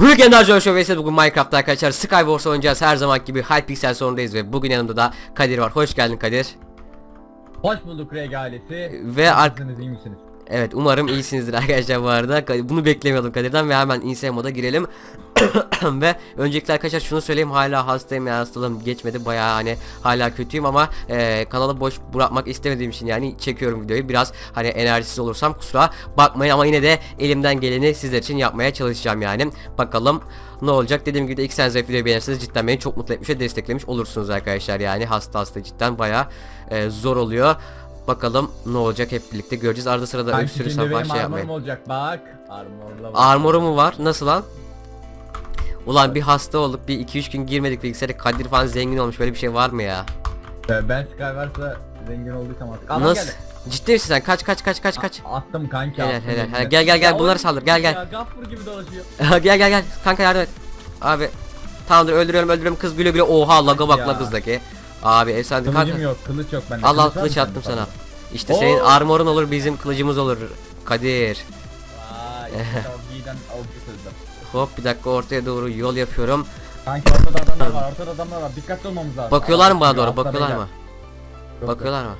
Hülgen Enerji Show vs. bugün Minecraft'ta arkadaşlar Skywars oynayacağız her zaman gibi Hypixel sonundayız ve bugün yanımda da Kadir var. Hoş geldin Kadir. Hoş bulduk Reg ailesi. Ve ar- iyi misiniz? Evet umarım iyisinizdir arkadaşlar bu arada. Bunu beklemiyordum Kadir'den ve hemen insane moda girelim. ve öncelikle arkadaşlar şunu söyleyeyim hala hastayım ya hastalığım geçmedi. Bayağı hani hala kötüyüm ama e, kanalı boş bırakmak istemediğim için yani çekiyorum videoyu. Biraz hani enerjisiz olursam kusura bakmayın ama yine de elimden geleni sizler için yapmaya çalışacağım yani. Bakalım ne olacak? Dediğim gibi de ilk sens videoyu beğenirseniz cidden beni çok mutlu etmiş ve desteklemiş olursunuz arkadaşlar yani. Hasta hasta cidden bayağı e, zor oluyor Bakalım ne olacak hep birlikte göreceğiz. Arada sırada Kanki öksürürsem şimdi falan benim şey armorum yapmayın. olacak bak. Armorla bak. Armoru mu var? Nasıl lan? Ulan bir hasta olduk bir 2-3 gün girmedik bilgisayara Kadir falan zengin olmuş böyle bir şey var mı ya? Ee, Ben Skywars'a zengin olduysam artık. Adam Nasıl? geldi. Ciddi misin sen? Kaç kaç kaç kaç kaç. A- Attım kanki Helal, attım. helal, helal. Gel, gel, gel, Ya bunları oğlum, saldır, gel, gel. Ya gaffur gibi dolaşıyor. gel gel gel kanka yardım et. Abi tamamdır öldürüyorum öldürüyorum kız güle güle oha laga bak Ya. la kızdaki. Abi efsane kanka. Kılıcım yok kılıç yok bende. Allah var kılıç mı attım sende? sana. İşte senin Oo. armorun olur bizim kılıcımız olur Kadir. Vay işte avcı. Hop bir dakika ortaya doğru yol yapıyorum. Kanki ortada adamlar var ortada adamlar var dikkatli olmamız lazım. Bakıyorlar mı bana Altta doğru? beyler. Bakıyorlar mı? Yok, Bakıyorlar mı?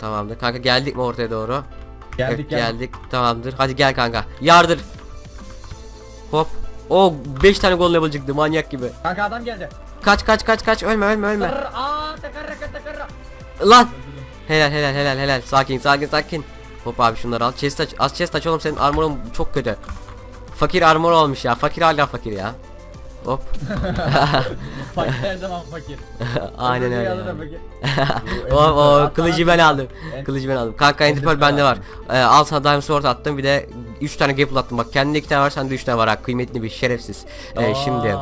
Tamamdır. Kanka geldik mi ortaya doğru? Geldik Evet, geldik. Tamamdır. Hadi gel kanka. Yardır. Hop. O 5 tane gol level çıktı manyak gibi. Kanka adam geldi. Kaç kaç kaç kaç ölme ölme ölme. Tırr, Aa. Lan. Helal helal helal helal. Sakin sakin sakin. Hop abi şunları al. Chest aç. Az chest aç oğlum senin armorun çok kötü. Fakir armor olmuş ya. Fakir hala fakir ya. Hop. Fakir her zaman fakir. Aynen öyle. o, o kılıcı ben aldım. Kılıcı ben aldım. Kanka Ender Pearl bende var. Ee, al sana Diamond Sword attım. Bir de 3 tane Gapple attım. Bak kendinde 2 tane var sende 3 tane var. Ha. Kıymetli bir şerefsiz. Ee, şimdi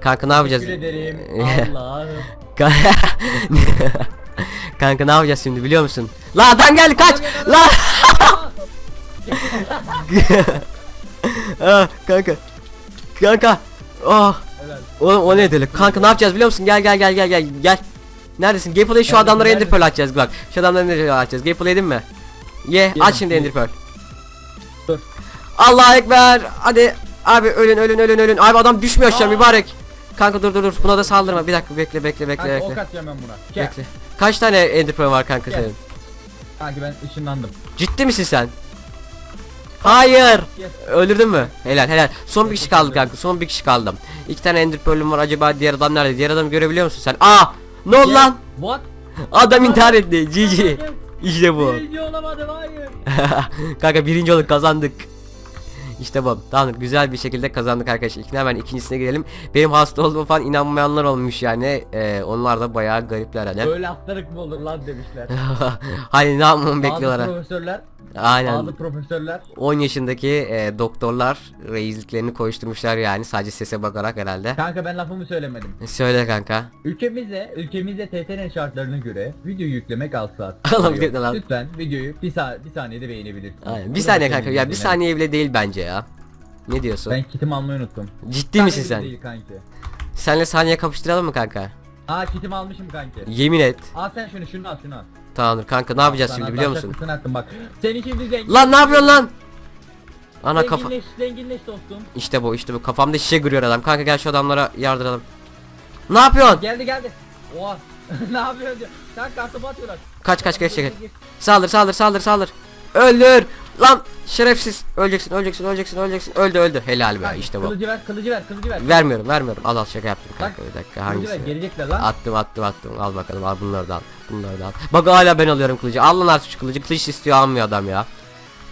kanka ne yapacağız? Teşekkür ederim. Allah'ım. kanka ne yapacağız şimdi biliyor musun? La adam geldi kaç. La. ah, kanka. Kanka. Oh. Oğlum o ne dedik? Kanka ne yapacağız biliyor musun? Gel gel gel gel gel gel. Neredesin? Gaple'e şu adamlara Ender? Pearl açacağız bak. Şu adamlara Ender Pearl açacağız. Gaple yedin mi? Ye aç şimdi. Ender Pearl. Allah ekber. Hadi abi ölün ölün ölün ölün. Abi adam düşmüyor aşağı mübarek. Kanka dur dur dur. Buna da saldırma. Bir dakika bekle bekle bekle Kanka ok bekle. atacağım ben buna. Gel. Bekle. Kaç tane Ender Pearl var kanka Gel. senin? Kanki ben ışınlandım. Ciddi misin sen? Hayır. Yes. Öldürdün mü? Helal helal. Son bir kişi kaldı kanka. Son bir kişi kaldı. İki tane Ender Pearl'üm var. Acaba diğer adam nerede? Diğer adamı görebiliyor musun sen? Aa! Ne oldu lan? What? Adam intihar etti. GG. İşte bu. Birinci olamadım hayır. kanka birinci olduk kazandık. İşte bu. Tamam güzel bir şekilde kazandık arkadaşlar. İlk hemen ikincisine girelim. Benim hasta olduğuma falan inanmayanlar olmuş yani. Ee, onlar da bayağı garipler hani. Böyle hastalık mı olur lan demişler. hani ne yapmamı Bazı bekliyorlar. ha. profesörler, Aynen. bazı profesörler 10 yaşındaki e, doktorlar reisliklerini koşturmuşlar yani sadece sese bakarak herhalde. Kanka ben lafımı söylemedim. Söyle kanka. Ülkemizde, ülkemizde TTN şartlarına göre video yüklemek az saat. Oğlum ne lan? Lütfen videoyu bir, sa bir saniyede beğenebilirsiniz. Aynen. Bir saniye kanka ya bir saniye bile değil bence ya. Ne diyorsun? Ben kitimi almayı unuttum. Ciddi misin Saniye sen? Değil kanki. Senle saniye kapıştıralım mı kanka? Aa kitimi almışım kanki. Yemin et. Al sen şunu şunu al şunu al. Tamamdır kanka ne yapacağız şimdi biliyor musun? kısmını attım bak. Seni şimdi zengin. Lan ne yapıyorsun lan? Ana kafa. Zenginleş, zenginleş dostum. İşte bu işte bu kafamda şişe görüyor adam. Kanka gel şu adamlara yardıralım. Ne yapıyorsun? Geldi geldi. Oha. ne yapıyorsun diyor. Sen kartopu atıyorlar. Kaç kaç kaç kaç. Saldır saldır saldır saldır. Öldür. Lan şerefsiz. Öleceksin öleceksin öleceksin öleceksin. Öldü öldü. Helal be işte bu. Kılıcı ver, kılıcı ver, kılıcı ver. Vermiyorum vermiyorum. Al al şaka yaptım kanka bir dakika Kılıcı ver, hangisi? gelecekler lan. Attım attım attım. Al bakalım al bunları da al. Bunları da al. Bak hala ben alıyorum kılıcı. Al lan artık şu kılıcı. Kılıç istiyor almıyor adam ya.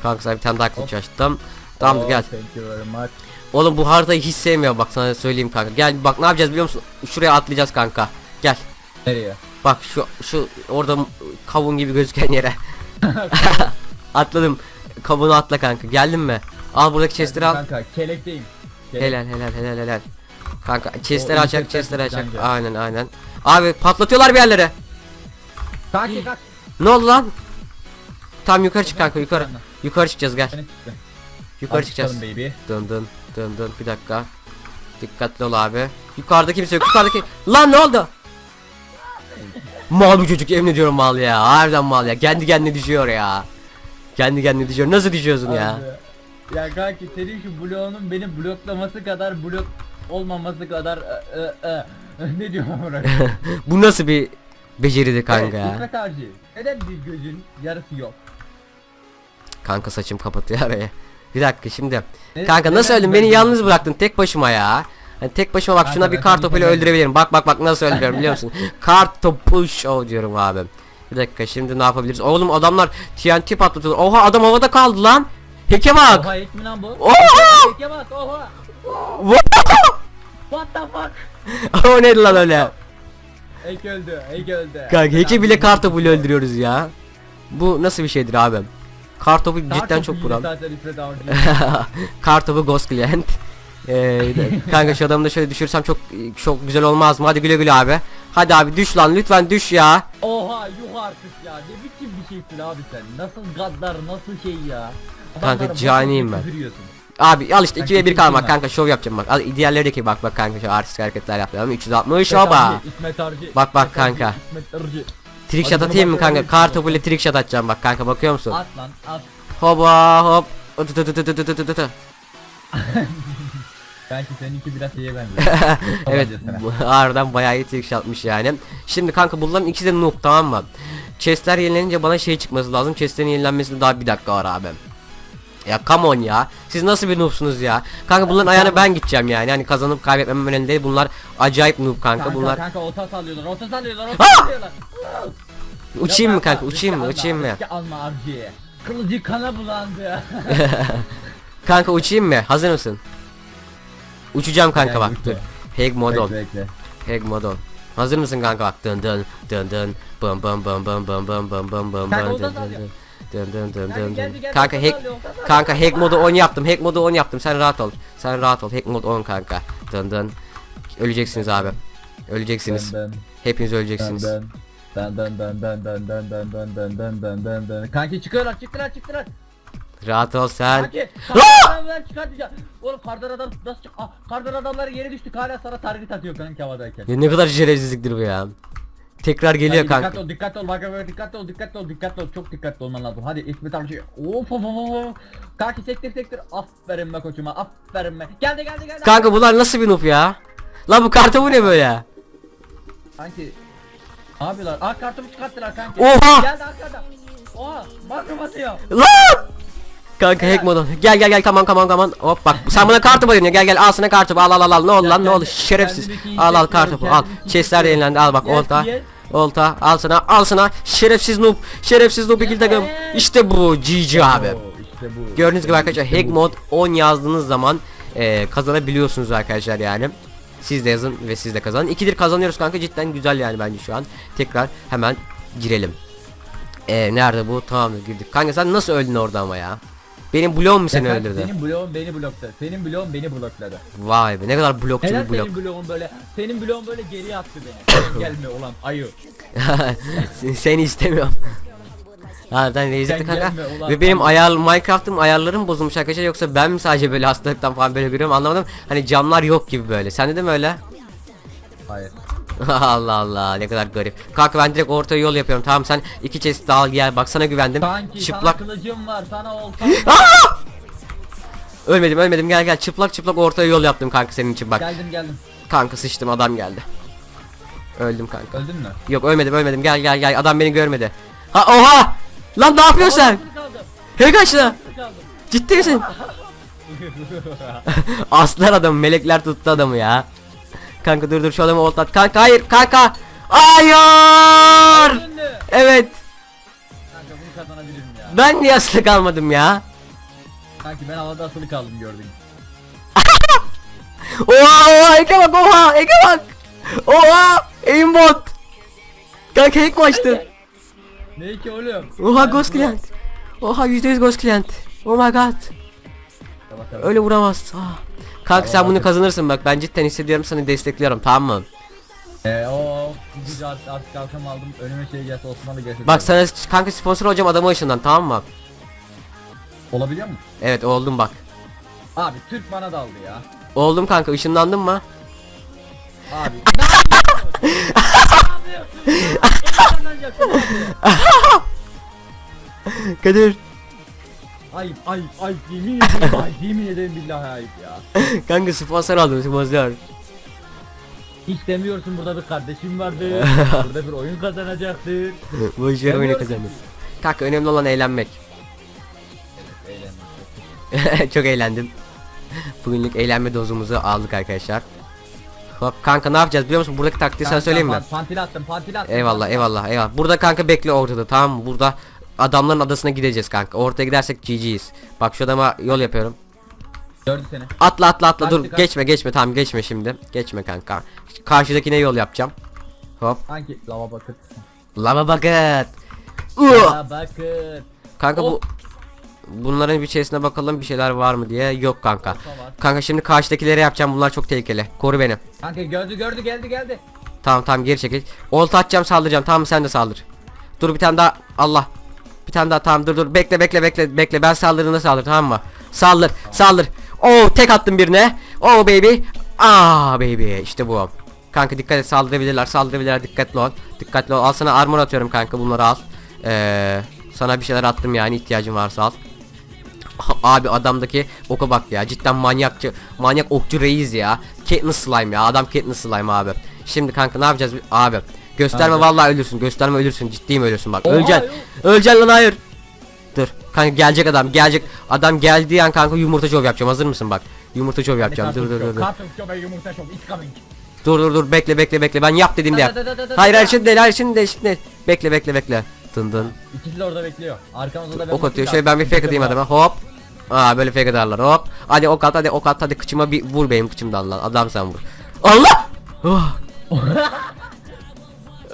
Kanka sana bir tane daha kılıç açtım. Tamam Oh, gel. Thank you very much. Oğlum bu haritayı hiç sevmiyor bak sana söyleyeyim kanka. Gel bak ne yapacağız biliyor musun? Şuraya atlayacağız kanka. Gel. Nereye? Bak şu şu orada kavun gibi gözüken yere. Atladım. Kabuğunu atla kanka. Geldin mi? Al buradaki chestleri al. Kanka kelekteyim. Kelek. Helal helal helal helal. Kanka chestleri insekler chestleri kanka. Aynen aynen. Abi patlatıyorlar bir yerlere. Kanki kaç. Ne oldu lan? Tam yukarı çık kanka yukarı. Yukarı. Çıkacağız gel. Yukarı çıkacağız. Dön dön dön dön bir dakika. Dikkatli ol abi. Yukarıda kimse yok. Yukarıdaki lan ne oldu? Mal bu çocuk emin ediyorum mal ya. Harbiden mal ya. Kendi kendine düşüyor ya. Kendi kendine düşüyor. Nasıl düşüyorsun ya? Abi. Ya kanki senin şu bloğunun beni bloklaması kadar blok olmaması kadar ı, ı, ı. ne diyorum amına? Bu nasıl bir beceridi kanka Evet, ya? Hikmet Harcı. Neden bir gözün yarısı yok? Kanka saçım kapatıyor araya. Bir dakika şimdi. Ne- Kanka nasıl öldün? Beni yalnız bıraktın tek başıma ya. Hani tek başıma bak şuna bir ben kar seni topuyla tanıyorum. öldürebilirim. Bak bak bak nasıl öldürüyorum biliyor musun? kar topu show diyorum abi. Bir dakika şimdi ne yapabiliriz? Oğlum adamlar TNT patlatıyor. Oha adam havada kaldı lan. Heke bak. Oha ek mi lan bu? Oha! Eke bak oha. What the fuck? o neydi lan öyle? Ek öldü. Ek öldü. Kanka heki bile kar topuyla öldürüyoruz ya. Bu nasıl bir şeydir abi? Kar topu cidden çok vuran. Zaten İsmet Harcı. kar topu Ghost Client. Ee, kanka şu adamı da şöyle düşürsem çok çok güzel olmaz mı? Hadi güle güle abi. Hadi abi düş lan lütfen düş ya. Oha yuh artık ya. Ne biçim bir şeysin abi sen? Nasıl gaddar nasıl şey ya? Kanka, caniyim ben. Abi al işte 2 ve Kanka, 1 kalmak kanka şov yapacağım bak. Al diğerlerdeki bak bak kanka şu artistik hareketler yapıyorum. 360 İsmet oba. Bak, bak kanka. Trick shot atayım mı kanka? Kar topuyla trick shot atacağım bak kanka bakıyor musun? At lan at. Hoba hop. Belki seninki biraz şeye benziyor. Evet harbiden bayağı iyi trick shotmış yani. Şimdi kanka bunların ikisi de noob tamam mı? Chestler yenilenince bana şey çıkması lazım. Chestlerin yenilenmesinde daha bir dakika var abi. Ya come on ya. Siz nasıl bir noobsunuz ya? Kanka bunların ayağına ben gideceğim yani. Hani kazanıp kaybetmem önemli değil. Bunlar acayip noob kanka. Kanka Bunlar kanka ota sallıyorlar ota sallıyorlar ota Ah! sallıyorlar. uçayım mı kanka? Uçayım mı? alma, Uçayım mı? alma avcı. Kılıcı kana bulandı. Kanka uçayım mı? Hazır mısın? Uçacağım kanka bak dur. Heg modon. Bekle modon. Hazır mısın kanka bak dın dın dın dın bım bım bım bım bım bım bım bım bım dın dın dın dın dın Kanka dın Kanka hack kanka hack modu 10 yaptım. Hack modu 10 yaptım. Sen rahat ol. Sen rahat ol. Hack mod 10 kanka. Dın dın. Öleceksiniz abi. Öleceksiniz. Hepiniz öleceksiniz. dön dön dön dön dön dön dön dön dön dön dön dön. Kanki çıkıyorlar çıktılar çıktılar. Rahat ol sen. Kanki kardan çıkartacağım. Oğlum kardan adam nasıl çık? Ah, kardan adamlar yere düştük hala sana target atıyor kanka havadayken. Ya ne kadar şerefsizliktir bu ya. Tekrar geliyor Kanki, kanka. Dikkat ol dikkat ol bak bak dikkatli ol dikkatli ol dikkatli ol çok dikkatli olman lazım. Hadi İsmet amca. Of of of of. Kanki sektir sektir. Aferin be koçuma aferin be. Geldi geldi geldi. Kanka bunlar nasıl bir noob ya? Lan bu kartı bu ne böyle? Kanki. Ne yapıyorlar? Aa kartımı çıkarttılar kanki. Oha! Geldi arkada. Oha makro atıyor. Lan! Kanka hack modu. Gel gel gel kaman kaman kaman. Hop bak sen bana kartı bayıyorsun ya. Gel gel al sana kartı. Al al al al. Ne oldu lan ne oldu? Şerefsiz. Al al kartı. Al. Chestler yenilendi. Al bak olta. Olta. Al sana. Al sana. Şerefsiz noob. Şerefsiz noob ikili takım. İşte bu GG abi. Oo, işte bu. Gördüğünüz gibi arkadaşlar hack mod 10 yazdığınız zaman e, kazanabiliyorsunuz arkadaşlar yani. Siz de yazın ve siz de kazanın. İkidir kazanıyoruz kanka cidden güzel yani bence şu an. Tekrar hemen girelim. E, nerede bu? Tamam girdik. Kanka sen nasıl öldün orada ama ya? Benim bloğum mu seni kanki, öldürdü? Senin bloğun beni blokladı. Senin bloğun beni blokladı. Vay be ne kadar blokçu Neden bir blok. senin bloğun böyle? Senin bloğun böyle geriye attı beni. Gelme olan ayı. Seni istemiyorum. Harbiden Reis'te Sen kanka. gelme ulan. Ve benim ayar Minecraft'ım ayarlarım bozulmuş arkadaşlar yoksa ben mi sadece böyle hastalıktan falan böyle görüyorum anlamadım. Hani camlar yok gibi böyle. Sende de mi öyle? Hayır. Allah Allah ne kadar garip. Kanka ben direkt orta yol yapıyorum. Tamam sen iki chest daha al gel. Bak sana güvendim. Kanki çıplak. sana kılıcım var sana olsam var. Ölmedim ölmedim gel gel. Çıplak çıplak orta yol yaptım kanka senin için bak. geldim geldim. Kanka sıçtım adam geldi. Öldüm kanka. Öldün mü? Yok ölmedim ölmedim gel gel gel. Adam beni görmedi. Ha oha! Lan ne yapıyorsun sen? Nasıl kaldım? Hey kaçtı. Nasıl kaldım? Ciddi misin? Aslan adam melekler tuttu adamı ya. Kanka dur dur şu adamı oltat. Kanka hayır kanka. Hayır. Evet. Kanka bunu kazanabilirim ya. Ben niye asılı kalmadım ya? Kanki ben havada asılı kaldım gördün. Oha oha Eke bak oha Eke bak. Oha aimbot. Kanka hack açtın? Ne ki oğlum? Oha Ben ghost client. Oha %100 ghost client. Oh my god. Öyle vuramaz. Ah. Kanka sen bunu kazanırsın bak ben cidden hissediyorum seni destekliyorum tamam mı? Ee, o gücü artık, artık akşam aldım. Önüme şey gelse Osmanlı gelse. Bak sana kanka sponsor olacağım adamı ışından tamam mı? Olabiliyor mu? Evet oldum bak. Abi Türk bana daldı ya. Oldum kanka ışınlandın mı? Abi ne yapıyorsun? ne yapıyorsun? Kadir. Ayıp ayıp ayıp yemin ederim ayıp yemin ederim billahi ayıp ya. kanka sponsor aldım sponsor. Hiç demiyorsun burada bir kardeşim vardı. burada bir oyun kazanacaktır. Bu işler oyunu kazanır. Kanka önemli olan eğlenmek. Eğlenmek. Çok eğlendim. Bugünlük eğlenme dozumuzu aldık arkadaşlar. Hop kanka ne yapacağız biliyor musun? Buradaki taktiği sana söyleyeyim mi? Pantil attım pantil attım. Eyvallah pantil eyvallah eyvallah. Burada kanka bekle ortada tamam mı? Burada adamların adasına gideceğiz kanka. Ortaya gidersek GG'yiz. Bak şu adama yol yapıyorum. Gördü seni. Atla atla atla Kaçtı, dur kaçtı. geçme geçme tamam geçme şimdi. Geçme kanka. Karşıdakine yol yapacağım. Hop. Hangi lava bakır. Lava bucket. Uh! Lava bakır. Kanka bu bunların bir içerisine bakalım bir şeyler var mı diye. Yok kanka. Var. Kanka şimdi karşıdakileri yapacağım. Bunlar çok tehlikeli. Koru beni. Kanka gördü gördü geldi geldi. Tamam tamam geri çekil. Olta atacağım saldıracağım. Tamam sen de saldır. Dur bir tane daha. Allah. Bir tane daha tamam dur dur. Bekle bekle bekle bekle. Ben saldırdığında saldır tamam mı? Saldır saldır. Oo tek attım birine. Oh baby. Aa baby işte bu. Kanka dikkat et saldırabilirler saldırabilirler dikkatli ol. Dikkatli ol. Al sana armor atıyorum kanka bunları al. Ee, sana bir şeyler attım yani ihtiyacın varsa al. Abi adamdaki oka bak ya cidden manyakçı manyak okçu reis ya Katniss slime ya adam Katniss slime abi Şimdi kanka ne yapacağız bi- abi Gösterme Abi. vallahi ölürsün gösterme ölürsün ciddiyim ölürsün bak Oha, öleceksin yok. Öleceksin lan hayır Dur kanka gelecek adam gelecek Adam geldiği an kanka yumurta şov yapacağım hazır mısın bak Yumurta şov yapacağım dur dur dur dur. Dur dur dur bekle bekle bekle ben yap dediğimde yap Hayır hayır şimdi değil hayır şimdi değil şimdi değil. Bekle bekle bekle Dın dın İkisi de orada bekliyor. Arkamızda da Ok atıyor. Şöyle ben bir fake atayım adama. Hop. Aa böyle fake atarlar. Hop. Hadi ok at hadi ok at hadi kıçıma bir vur benim kıçımdan lan. Adam sen vur. Allah! Oh.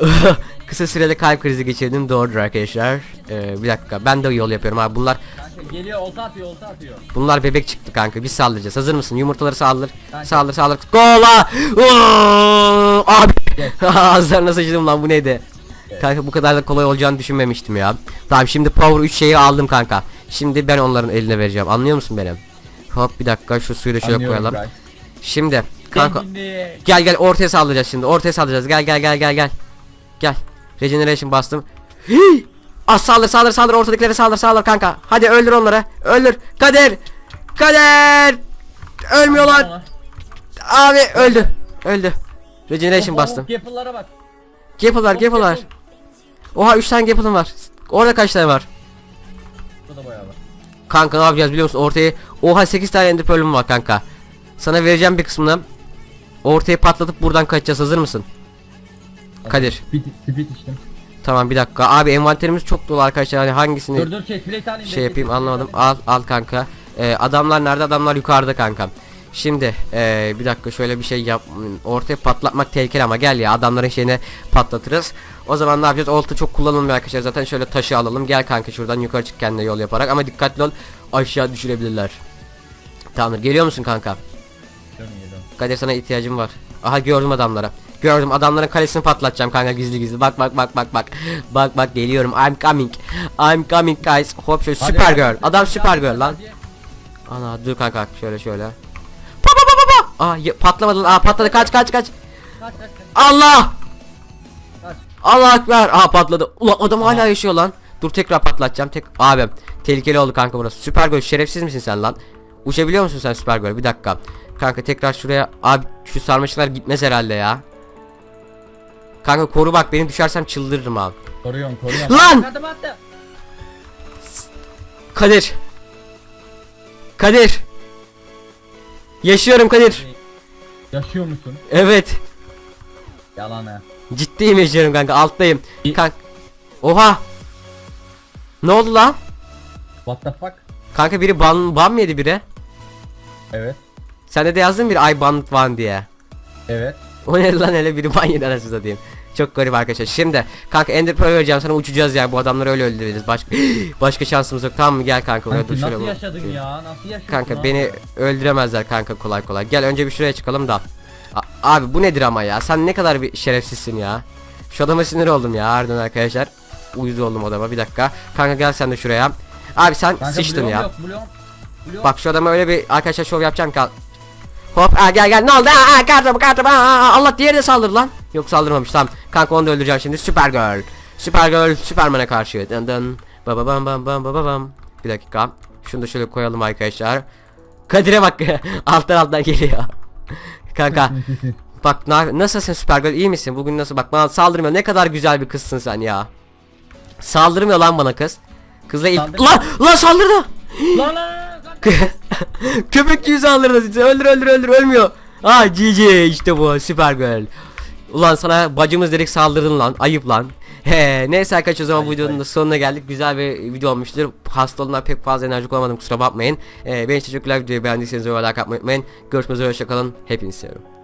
Kısa süreli kalp krizi geçirdim. Doğrudur arkadaşlar. Ee, bir dakika ben de yol yapıyorum abi. Bunlar Kanka geliyor olta atıyor olta atıyor. bunlar bebek çıktı kanka. Biz saldıracağız. Hazır mısın? Yumurtaları saldır. Kanka. saldır saldır. Gola! Oo! abi! Ağızlarına sıçtım lan. Bu neydi? Kanka bu kadar da kolay olacağını düşünmemiştim ya. Tamam şimdi power 3 şeyi aldım kanka. Şimdi ben onların eline vereceğim. Anlıyor musun beni? Hop bir dakika. Şu suyu da şöyle Anlıyorum koyalım. Bray. şimdi kanka gel gel. Ortaya saldıracağız şimdi. Ortaya saldıracağız. Gel gel gel gel gel gel. Regeneration bastım. Hii! Az saldır saldır saldır. Ortadakilere saldır saldır kanka. Hadi öldür onları. Öldür. Kader! Kader! Ölmüyorlar. Abi öldü. Öldü. Regeneration Oh, bastım. Gapple'lara bak. Gapple var Oh, Gapple var Gapple. Oha 3 tane Gapple'ım var. Orada kaç tane var? Bu da bayağı var. Kanka ne yapacağız biliyor musun? Ortaya Oha 8 tane Ender Pearl'üm var kanka. Sana vereceğim bir kısmını. Ortaya patlatıp buradan kaçacağız. Hazır mısın Kadir. Speed içtim. Tamam bir dakika. Abi envanterimiz çok dolu arkadaşlar. Hani hangisini Dur dur şey plate alayım. şey yapayım anlamadım. Al al kanka. Ee, adamlar nerede? Adamlar yukarıda kanka Şimdi ee, bir dakika şöyle bir şey yap ortaya patlatmak tehlikeli ama gel ya adamların şeyine patlatırız. O zaman ne yapacağız? Olta çok kullanılmıyor arkadaşlar. Zaten şöyle taşı alalım. Gel kanka şuradan yukarı çık kendine yol yaparak. Ama dikkatli ol aşağı düşürebilirler. Tamamdır geliyor musun kanka. Kadir sana ihtiyacım var. Aha gördüm adamları Gördüm adamların kalesini patlatacağım kanka gizli gizli. Bak bak bak bak bak. Bak bak geliyorum. I'm coming. I'm coming guys. Hop şöyle Hadi, süper girl. Adam süper girl lan. Hadi. Ana dur kanka şöyle şöyle. Pa pa pa pa pa. Aa patlamadı. Aa patladı. Kaç kaç kaç. Kaç kaç kaç. Allah! Kaç. Allah ekber. Aa patladı. Ulan adam hala yaşıyor lan. Dur tekrar patlatacağım. Tek Abi tehlikeli oldu kanka burası. Süper Girl şerefsiz misin sen lan? Uçabiliyor musun sen Süper Girl bir dakika. Kanka tekrar şuraya. Abi şu sarmaşıklar gitmez herhalde ya Kanka koru bak beni düşersem çıldırırım abi Koruyorum koruyorum. Lan! Kartımı attı. Kadir Kadir Yaşıyorum Kadir Yaşıyor musun? Evet Yalan ha. Ciddiyim yaşıyorum kanka alttayım İ- Kanka Oha Ne oldu lan What the fuck? Kanka biri ban, ban mı yedi biri Evet. Sende de yazdın bir ay ban ban diye Evet. O ne lan hele biri ban yedi anasını satayım Çok garip arkadaşlar. Şimdi Kanka Ender Pearl vereceğim sana uçacağız ya bu adamları öyle öldüreceğiz Başka başka şansımız yok. Tamam mı? Gel kanka oraya dur şöyle nasıl yaşadın ya? Nasıl yaşadın? Kanka beni öldüremezler kanka kolay kolay. Gel önce bir şuraya çıkalım da. A- Abi bu nedir ama ya? Sen ne kadar bir şerefsizsin ya. Şu adama sinir oldum ya harbiden arkadaşlar. Uyuz oldum adama bir dakika. Kanka gel sen de şuraya. Abi sen Kanka sıçtın ya. Yok, bloğum. Bloğum. Bak şu adama öyle bir arkadaşlar şov yapacağım ki al- Hop aa, gel gel. Ne oldu? Aa, aa, kartım kartım aa, Allah diğeri de saldır lan Yok saldırmamış tamam Kanka onu da öldüreceğim şimdi Süper Girl Süper Girl Süperman'e karşı dın dın ba ba bam bam bam ba ba bam Bir dakika Şunu da şöyle koyalım arkadaşlar. Kadir'e bak alttan alttan geliyor. Kanka bak na- nasılsın Supergirl iyi misin? Bugün nasıl bak bana saldırmıyor. Ne kadar güzel bir kızsın sen ya. Saldırmıyor lan bana kız. Kızla. Saldır- Lan lan saldırdı. Lan lan lan. Köpek gibi saldırdı. Öldür öldür öldür ölmüyor. Ah GG işte bu Supergirl. Ulan sana bacımız dedik saldırdın lan. Ayıp lan. He, neyse arkadaşlar o zaman bu videonun da sonuna geldik. Güzel bir video olmuştur. Hastalığımdan pek fazla enerjik olmadım kusura bakmayın. Ee, benim için güzel videoyu beğendiyseniz öyle like atmayı unutmayın. Görüşmek üzere hoşçakalın. Hepinizi seviyorum.